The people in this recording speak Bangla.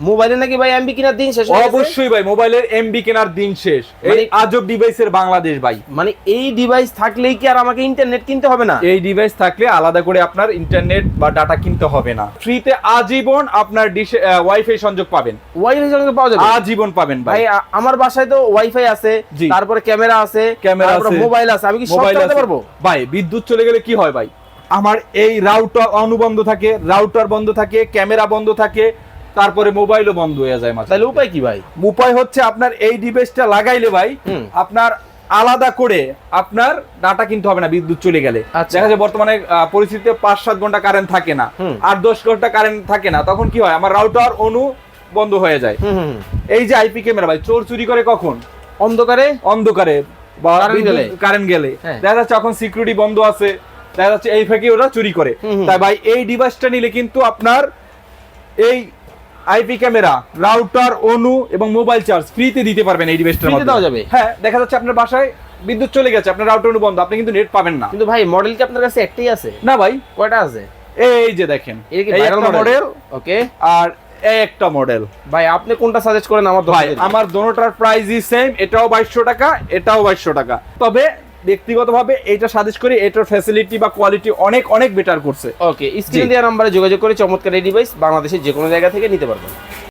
মোবাইলে নাকি ভাই এমবি কিনার দিন শেষ অবশ্যই ভাই মোবাইলের এমবি কেনার দিন শেষ। এই মানে- আজব ডিভাইসের বাংলাদেশ ভাই। মানে এই ডিভাইস থাকলেই কি আর আমাকে ইন্টারনেট কিনতে হবে না? এই ডিভাইস থাকলে আলাদা করে আপনার ইন্টারনেট বা ডাটা কিনতে হবে না। ফ্রিতে আজীবন আপনার ডিশ ওয়াইফাই সংযোগ পাবেন। ওয়াইফাই সঙ্গে পাওয়া যাবে? আজীবন পাবেন ভাই। ভাই আমার বাসায় তো ওয়াইফাই আছে তারপরে ক্যামেরা আছে ক্যামেরা তারপরে আছে। মোবাইল আছে। আমি কি সব চালাতে পারব? ভাই বিদ্যুৎ চলে গেলে কি হয় ভাই? আমার এই রাউটার অনুবন্ধ থাকে রাউটার বন্ধ থাকে ক্যামেরা বন্ধ থাকে তারপরে মোবাইলও বন্ধ হয়ে যায় মাঝে তাহলে উপায় কি ভাই? উপায় হচ্ছে আপনার এই ডিভাইসটা লাগাইলে ভাই আপনার আলাদা করে আপনার ডাটা কিনতে হবে না বিদ্যুৎ চলে গেলে। আচ্ছা। দেখা যায় বর্তমানে পরিস্থিতিতে পাঁচ সাত ঘণ্টা কারেন্ট থাকে না আর দশ ঘণ্টা কারেন্ট থাকে না তখন কি হয়? আমার রাউটার অনু বন্ধ হয়ে যায়। এই যে আইপি ক্যামেরা ভাই চোর চুরি করে কখন? অন্ধকারে? অন্ধকারে বা কারেন্ট গেলে। হ্যাঁ। দেখা যাচ্ছে এখন সিকিউরিটি বন্ধ আছে দেখা যাচ্ছে এই ফাঁকে ওরা চুরি করে। তাই ভাই এই ডিভাইসটা নিলে কিন্তু আপনার এই আইপি ক্যামেরা রাউটার অনু এবং মোবাইল চার্জ ফ্রিতে দিতে পারবেন এই ডিভাইসটার মধ্যে। দেওয়া যাবে? হ্যাঁ দেখা যাচ্ছে আপনার বাসায় বিদ্যুৎ চলে গেছে আপনার রাউটার অনু বন্ধ আপনি কিন্তু নেট পাবেন না। কিন্তু ভাই মডেল কি আপনার কাছে একটাই আছে? না ভাই। কয়টা আছে? এই যে দেখেন এই ভাইরাল একটা মডেল ওকে আর এই একটা মডেল ভাই আপনি কোনটা সাজেস্ট করেন আমার ভাই আমার দোনোটার প্রাইসই সেম এটাও বাইশশো টাকা এটাও বাইশশো টাকা। তবে ব্যক্তিগতভাবে এটা সাজেস্ট করি, এটার ফ্যাসিলিটি বা কোয়ালিটি অনেক অনেক বেটার করছে। ওকে স্ক্রিন দেওয়া নাম্বারে যোগাযোগ করে চমৎকার এই ডিভাইস বাংলাদেশের যে কোনো জায়গা থেকে নিতে পারবেন।